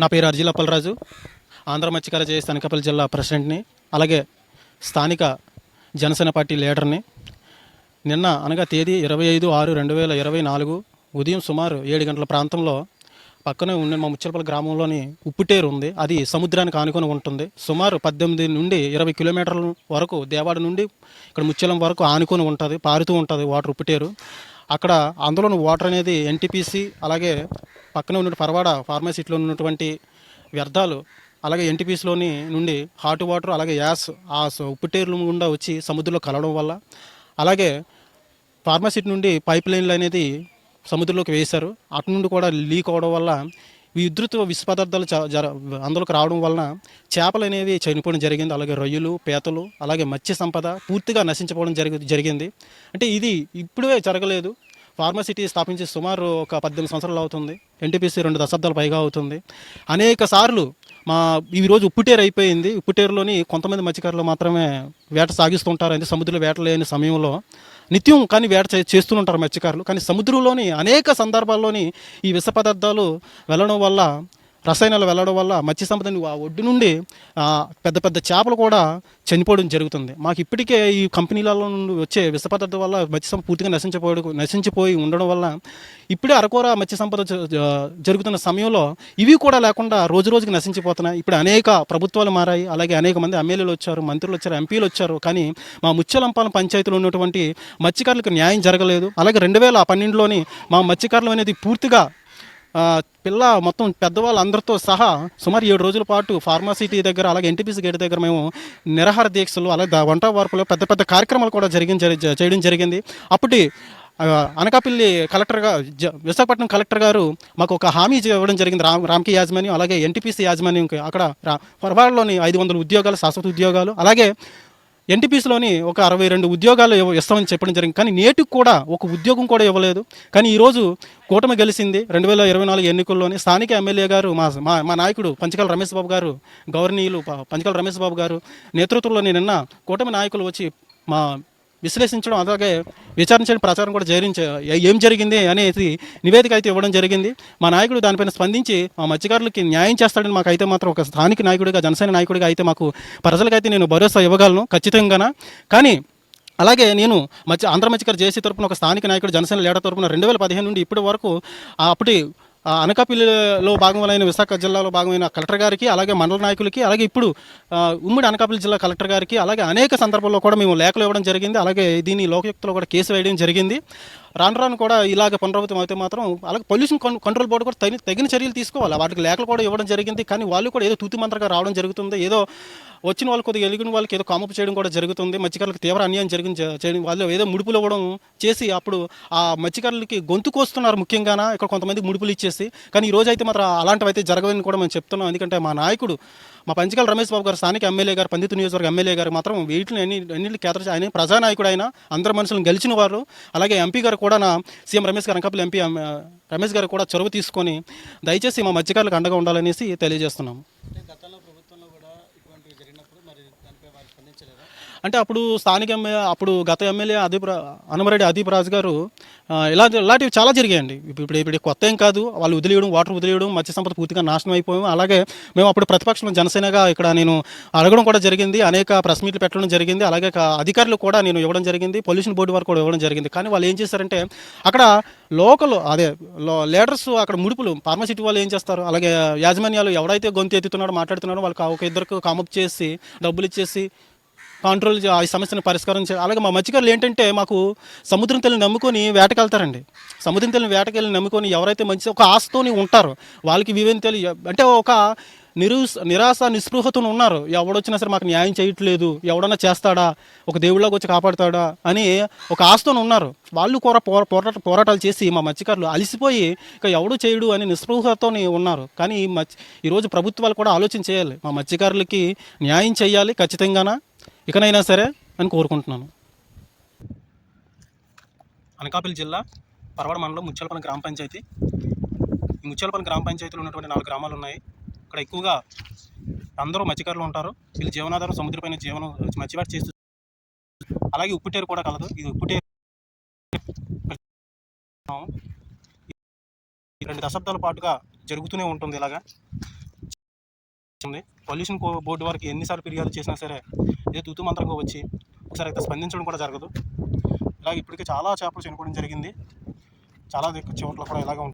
నా పేరు అర్జిల అప్పలరాజు. ఆంధ్ర మత్స్యకార చేసి అనకాపల్లి జిల్లా ప్రెసిడెంట్ని అలాగే స్థానిక జనసేన పార్టీ లీడర్ని. నిన్న అనగా తేదీ ఇరవై ఐదు ఆరు రెండు వేల ఇరవై నాలుగు ఉదయం సుమారు ఏడు గంటల ప్రాంతంలో పక్కనే ఉన్న మా ముచ్చలపల్లి గ్రామంలోని ఉప్పుటేరు ఉంది. అది సముద్రానికి ఆనుకొని ఉంటుంది. సుమారు పద్దెనిమిది నుండి ఇరవై కిలోమీటర్ల వరకు దేవాడ నుండి ఇక్కడ ముచ్చలం వరకు ఆనుకొని ఉంటుంది పారుతూ ఉంటుంది వాటర్ ఉప్పుటేరు. అక్కడ అందులోని వాటర్ అనేది ఎన్టీపీసీ అలాగే పక్కనే ఉన్న పరవాడ ఫార్మసీలో ఉన్నటువంటి వ్యర్థాలు అలాగే ఎన్టీపీసీలోని నుండి హాట్ వాటర్ అలాగే యాస్ ఆ ఉప్పుటేర్లు గుండా వచ్చి సముద్రంలో కలవడం వల్ల అలాగే ఫార్మసీ నుండి పైప్ లైన్లు అనేది సముద్రంలోకి వేశారు. అటు నుండి కూడా లీక్ అవడం వల్ల విద్యుత్ విష పదార్థాలు జర అందులోకి రావడం వలన చేపలు అనేవి చనిపోవడం జరిగింది. అలాగే రొయ్యలు పీతలు అలాగే మత్స్య సంపద పూర్తిగా నశించిపోవడం జరిగి జరిగింది. అంటే ఇది ఇప్పుడే జరగలేదు. ఫార్మసిటీ స్థాపించి సుమారు ఒక పద్దెనిమిది సంవత్సరాలు అవుతుంది. ఎన్టీపీసీ రెండు దశాబ్దాలు పైగా అవుతుంది. అనేక సార్లు మా ఈ రోజు ఉప్పుటేరు అయిపోయింది. ఉప్పుటేరులోని కొంతమంది మత్స్యకారులు మాత్రమే వేట సాగిస్తుంటారు. అంటే సముద్రంలో వేట లేని సమయంలో నిత్యం కానీ వేట చేస్తూ ఉంటారు మత్స్యకారులు. కానీ సముద్రంలోని అనేక సందర్భాల్లోని ఈ విష పదార్థాలు వెళ్ళడం వల్ల రసాయనాలు వెళ్ళడం వల్ల మత్స్య సంపదని ఆ ఒడ్డు నుండి పెద్ద పెద్ద చేపలు కూడా చనిపోవడం జరుగుతుంది. మాకు ఇప్పటికే ఈ కంపెనీలలో నుండి వచ్చే విష పదార్థం వల్ల మత్స్య సంపద పూర్తిగా నశించిపోయి నశించిపోయి ఉండడం వల్ల ఇప్పుడే అరకూర మత్స్య సంపద జ- జరుగుతున్న సమయంలో ఇవి కూడా లేకుండా రోజు రోజుకి నశించిపోతున్నాయి. ఇప్పుడు అనేక ప్రభుత్వాలు మారాయి. అలాగే అనేక మంది ఎమ్మెల్యేలు వచ్చారు మంత్రులు వచ్చారు ఎంపీలు వచ్చారు. కానీ మా ముచ్చలంపాలెం పంచాయతీలో ఉన్నటువంటి మత్స్యకారులకు న్యాయం జరగలేదు. అలాగే రెండు వేల పన్నెండులోని మా మత్స్యకారులు అనేది పూర్తిగా పిల్ల మొత్తం పెద్దవాళ్ళు అందరితో సహా సుమారు ఏడు రోజుల పాటు ఫార్మాసిటీ దగ్గర అలాగే ఎన్టీపీసీ గేట్ దగ్గర మేము నిరాహార దీక్షలు అలాగే వంట వార్పులో పెద్ద పెద్ద కార్యక్రమాలు కూడా జరిగి జరి- చేయడం జరిగింది. అప్పటి అనకాపల్లి కలెక్టర్గా జ- విశాఖపట్నం కలెక్టర్ గారు మాకు ఒక హామీ ఇవ్వడం జరిగింది. రామ్ రామ్కి యాజమాన్యం అలాగే ఎన్టీపీసీ యాజమాన్యం అక్కడ రా- ఐదు వందల ఉద్యోగాలు శాశ్వత ఉద్యోగాలు అలాగే ఎన్టీపీసీలోని ఒక అరవై రెండు ఉద్యోగాలు ఇస్తామని చెప్పడం జరిగింది. కానీ నేటికి కూడా ఒక ఉద్యోగం కూడా ఇవ్వలేదు. కానీ ఈరోజు కూటమి గెలిచింది. రెండు వేల ఇరవై నాలుగు ఎన్నికల్లోని స్థానిక ఎమ్మెల్యే గారు మా మా మా నాయకుడు పంచకాల రమేష్ బాబు గారు గవర్నీయులు ప- పంచకాల రమేష్ బాబు గారు నేతృత్వంలోని నిన్న కూటమి నాయకులు వచ్చి మా విశ్లేషించడం అలాగే విచారించడం ప్రచారం కూడా జరిగించ ఏం జరిగింది అనేది నివేదిక అయితే ఇవ్వడం జరిగింది. మా నాయకుడు దానిపైన స్పందించి మా మత్స్యకారులకి న్యాయం చేస్తాడని మాకు అయితే మాత్రం ఒక స్థానిక నాయకుడిగా జనసేన నాయకుడిగా అయితే మాకు ప్రజలకైతే నేను భరోసా ఇవ్వగలను ఖచ్చితంగా కానీ అలాగే నేను మధ్య ఆంధ్ర మత్స్యకారు జేసీ తరపున ఒక స్థానిక నాయకుడు జనసేన లీడర్ తరపున రెండు వేల పదిహేను నుండి ఇప్పటి వరకు ఆ అప్పటి అనకాపల్లిలో భాగమైన విశాఖ జిల్లాలో భాగమైన కలెక్టర్ గారికి అలాగే మండల నాయకులకి అలాగే ఇప్పుడు ఉమ్మడి అనకాపల్లి జిల్లా కలెక్టర్ గారికి అలాగే అనేక సందర్భాల్లో కూడా మేము లేఖలు ఇవ్వడం జరిగింది. అలాగే దీని లోకయుక్తలో కూడా కేసు వేయడం జరిగింది. రాను రాను కూడా ఇలాగ పునరావృతం అయితే మాత్రం అలాగే పొల్యూషన్ కన్- కంట్రోల్ బోర్డు కూడా తగిన తగిన చర్యలు తీసుకోవాలి. వాటికి లేఖలు కూడా ఇవ్వడం జరిగింది. కానీ వాళ్ళు కూడా ఏదో తూతు మంత్రగా రావడం జరుగుతుంది. ఏదో వచ్చిన వాళ్ళు కొద్దిగా ఎలిగిన వాళ్ళకి ఏదో కామప్ చేయడం కూడా జరుగుతుంది. మత్స్యకారులకు తీవ్ర అన్యాయం జరిగిన చేయడం వాళ్ళు ఏదో ముడుపులు ఇవ్వడం చేసి అప్పుడు ఆ మత్స్యకారులకి గొంతు కోస్తున్నారు ముఖ్యంగా ఇక్కడ కొంతమంది ముడుపులు ఇచ్చేసి కానీ ఈ రోజు అయితే మాత్రం అలాంటివైతే జరగవని కూడా మేము చెప్తున్నాం. ఎందుకంటే మా నాయకుడు మా పంచకాల రమేష్ బాబు గారు స్థానిక ఎమ్మెల్యే గారు పందితు నియోజకవర్గ ఎమ్మెల్యే గారు మాత్రం వీటిని అన్ని అన్నింటిని కేతరించి ఆయన ప్రజానాయకుడు ఆయన అందరు మనుషులను గెలిచిన వారు. అలాగే ఎంపీ గారు కూడా నా సీఎం రమేష్ గారు అంకపల్లి ఎంపీ రమేష్ గారు కూడా చొరవ తీసుకొని దయచేసి మా మధ్యకారులకు అండగా ఉండాలనేసి తెలియజేస్తున్నాము అంటే అప్పుడు స్థానిక ఎమ్మెల్యే అప్పుడు గత ఎమ్మెల్యే అదీప్ అనమరెడ్డి అదీప్ రాజు గారు ఇలా ఇలాంటివి చాలా జరిగాయండి. ఇప్పుడు ఇప్పుడు ఇప్పుడు కొత్త ఏం కాదు. వాళ్ళు వదిలేయడం వాటర్ వదిలేయడం మత్స్య సంపద పూర్తిగా నాశనం అయిపోయాం అలాగే మేము అప్పుడు ప్రతిపక్షం జనసేనగా ఇక్కడ నేను అడగడం కూడా జరిగింది. అనేక ప్రెస్ మీట్లు పెట్టడం జరిగింది. అలాగే అధికారులు కూడా నేను ఇవ్వడం జరిగింది. పొల్యూషన్ బోర్డు వారు కూడా ఇవ్వడం జరిగింది. కానీ వాళ్ళు ఏం చేశారంటే అక్కడ లోకల్ అదే లీడర్స్ అక్కడ ముడుపులు ఫార్మసిటీ వాళ్ళు ఏం చేస్తారు? అలాగే యాజమాన్యాలు ఎవడైతే గొంతు ఎత్తుతున్నాడో మాట్లాడుతున్నాడో వాళ్ళకి ఒక ఇద్దరికి కామప్ చేసి డబ్బులు ఇచ్చేసి కంట్రోల్ చే- ఈ సమస్యను పరిష్కారం చేయాలి అలాగే మా మత్స్యకారులు ఏంటంటే మాకు సముద్రం తల్లిని నమ్ముకొని వేటకెళ్తారండి. సముద్రం తల్లిని వేటకెళ్ళి నమ్ముకొని ఎవరైతే మంచి ఒక ఆశతోని ఉంటారో వాళ్ళకి వివేంతలు అంటే ఒక నిరు నిరాశ నిస్పృహతో ఉన్నారు. ఎవడొచ్చినా సరే మాకు న్యాయం చేయట్లేదు. ఎవడన్నా చేస్తాడా? ఒక దేవుళ్ళకి వచ్చి కాపాడుతాడా? అని ఒక ఆశతో ఉన్నారు. వాళ్ళు కూడా పోరా పోరాట పోరాటాలు చేసి మా మత్స్యకారులు అలసిపోయి ఇక ఎవడు చేయడు అని నిస్పృహతో ఉన్నారు. కానీ ఈ మత్స్య ఈరోజు ప్రభుత్వాలు కూడా ఆలోచన చేయాలి. మా మత్స్యకారులకి న్యాయం చేయాలి ఖచ్చితంగానా? ఇకనైనా సరే అని కోరుకుంటున్నాను. అనకాపల్లి జిల్లా పర్వడ మండలం ముత్యాలపల్లి గ్రామ పంచాయతీ. ఈ గ్రామ పంచాయతీలో ఉన్నటువంటి నాలుగు గ్రామాలు ఉన్నాయి. ఇక్కడ ఎక్కువగా అందరూ మత్స్యకారులు ఉంటారు. వీళ్ళ జీవనాధారం సముద్రపైన జీవనం మత్స్యవేట చేస్తూ అలాగే ఉప్పుటేరు కూడా కలదు. ఇది ఉప్పుటేరు రెండు దశాబ్దాల పాటుగా జరుగుతూనే ఉంటుంది ఇలాగా. ఉంది పొల్యూషన్ కో- బోర్డు వారికి ఎన్నిసార్లు ఫిర్యాదు చేసినా సరే ఏదో తూతు మంత్రంగా వచ్చి ఒకసారి అయితే స్పందించడం కూడా జరగదు. ఇలాగ ఇప్పటికే చాలా చేపలు చనిపోవడం జరిగింది. చాలా చోట్ల కూడా ఇలాగ ఉంటుంది